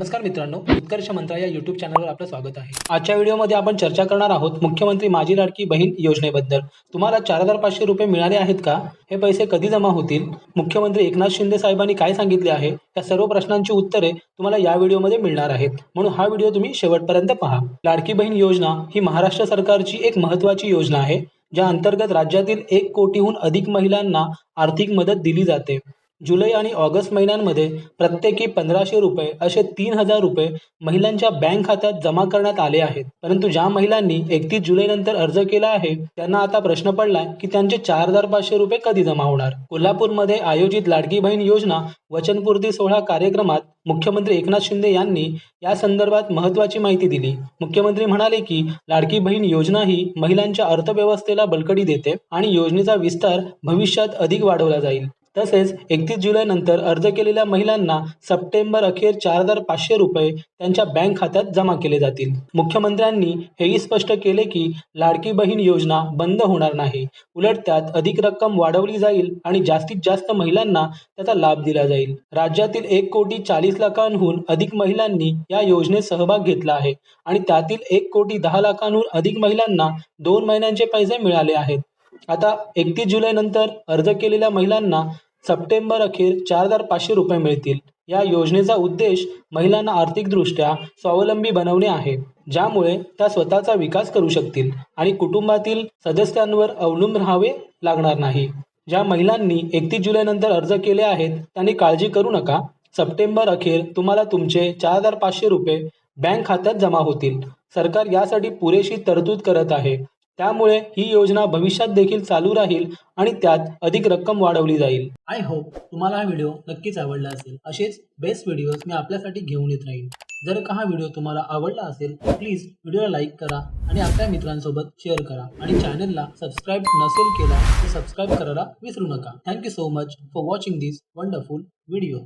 नमस्कार मित्रांनो उत्कर्ष मंत्रा या यूट्यूब चॅनलवर आपलं स्वागत आहे. आजच्या व्हिडिओमध्ये आपण चर्चा करणार आहोत मुख्यमंत्री माझी लाडकी बहीण योजनेबद्दल. तुम्हाला चार हजार पाचशे रुपये मिळाले आहेत का? हे पैसे कधी जमा होतील? मुख्यमंत्री एकनाथ शिंदे साहेबांनी काय सांगितले आहे? या सर्व प्रश्नांची उत्तरे तुम्हाला या व्हिडिओमध्ये मिळणार आहेत. म्हणून हा व्हिडिओ तुम्ही शेवटपर्यंत पहा. लाडकी बहीण योजना ही महाराष्ट्र सरकारची एक महत्त्वाची योजना आहे ज्या अंतर्गत राज्यातील एक कोटीहून अधिक महिलांना आर्थिक मदत दिली जाते. जुलै आणि ऑगस्ट महिन्यांमध्ये प्रत्येकी पंधराशे रुपये असे तीन हजार रुपये महिलांच्या बँक खात्यात जमा करण्यात आले आहेत. परंतु ज्या महिलांनी एकतीस जुलैनंतर अर्ज केला आहे त्यांना आता प्रश्न पडलाय की त्यांचे चार हजार पाचशे रुपये कधी जमा होणार? कोल्हापूरमध्ये आयोजित लाडकी बहीण योजना वचनपूर्ती सोहळा कार्यक्रमात मुख्यमंत्री एकनाथ शिंदे यांनी या संदर्भात महत्त्वाची माहिती दिली. मुख्यमंत्री म्हणाले की लाडकी बहीण योजना ही महिलांच्या अर्थव्यवस्थेला बळकटी देते आणि योजनेचा विस्तार भविष्यात अधिक वाढवला जाईल. तसेच एकतीस जुलैनंतर अर्ज केलेल्या महिलांना सप्टेंबर अखेर चार हजार पाचशे रुपये त्यांच्या बँक खात्यात जमा केले जातील. मुख्यमंत्र्यांनी हेही स्पष्ट केले की लाडकी बहीण योजना बंद होणार नाही. उलट त्यात अधिक रक्कम वाढवली जाईल आणि जास्तीत जास्त महिलांना त्याचा लाभ दिला जाईल. राज्यातील एक कोटी चाळीस लाखांहून अधिक महिलांनी या योजनेत सहभाग घेतला आहे आणि त्यातील एक कोटी दहा लाखांहून अधिक महिलांना दोन महिन्यांचे पैसे मिळाले आहेत. आता एकतीस जुलैनंतर अर्ज केलेल्या महिलांना सप्टेंबर अखेर चार हजार पाचशे रुपये मिळतील. या योजनेचा उद्देश महिलांना आर्थिकदृष्ट्या स्वावलंबी बनवणे आहे. ज्यामुळे त्या स्वतःचा विकास करू शकतील आणि कुटुंबातील सदस्यांवर अवलंबून राहावे लागणार नाही. ज्या महिलांनी एकतीस जुलैनंतर अर्ज केले आहेत त्यांनी काळजी करू नका. सप्टेंबर अखेर तुम्हाला तुमचे चार हजार पाचशे रुपये बँक खात्यात जमा होतील. सरकार यासाठी पुरेशी तरतूद करत आहे. त्यामुळे ही योजना भविष्यात देखील चालू राहील आणि त्यात अधिक रक्कम वाढवली जाईल. आय होप तुम्हाला हा व्हिडिओ नक्कीच आवडला असेल. असेच बेस्ट व्हिडिओज मी आपल्यासाठी घेऊन येत राहील जर का हा व्हिडिओ तुम्हाला आवडला असेल तर प्लीज व्हिडिओला लाईक करा आणि आपल्या मित्रांसोबत शेअर करा आणि चॅनलला सबस्क्राईब नसेल केला तर सबस्क्राईब करायला विसरू नका. Thank you so much for watching this wonderful video